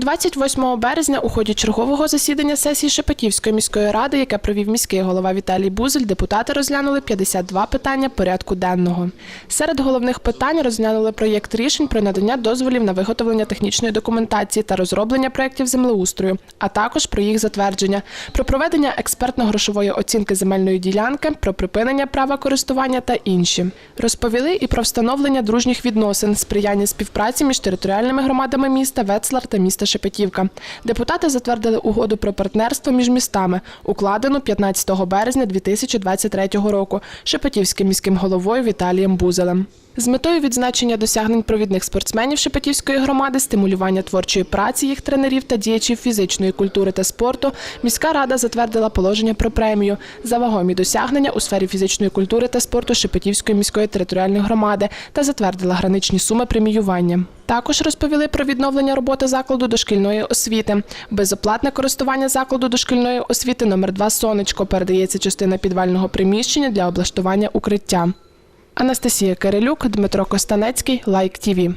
28 березня у ході чергового засідання сесії Шепетівської міської ради, яке провів міський голова Віталій Бузель, депутати розглянули 52 питання порядку денного. Серед головних питань розглянули проєкт рішень про надання дозволів на виготовлення технічної документації та розроблення проєктів землеустрою, а також про їх затвердження, про проведення експертно-грошової оцінки земельної ділянки, про припинення права користування та інші. Розповіли і про встановлення дружніх відносин, сприяння співпраці між територіальними громадами міста Вецлар та міста Шепетівка. Депутати затвердили угоду про партнерство між містами, укладену 15 березня 2023 року Шепетівським міським головою Віталієм Бузелем. З метою відзначення досягнень провідних спортсменів Шепетівської громади, стимулювання творчої праці їх тренерів та діячів фізичної культури та спорту, міська рада затвердила положення про премію за вагомі досягнення у сфері фізичної культури та спорту Шепетівської міської територіальної громади та затвердила граничні суми преміювання. Також розповіли про відновлення роботи закладу дошкільної освіти. Безоплатне користування закладу дошкільної освіти номер 2 Сонечко передається частина підвального приміщення для облаштування укриття. Анастасія Кирилюк, Дмитро Костанецький, Лайк ТІВІ.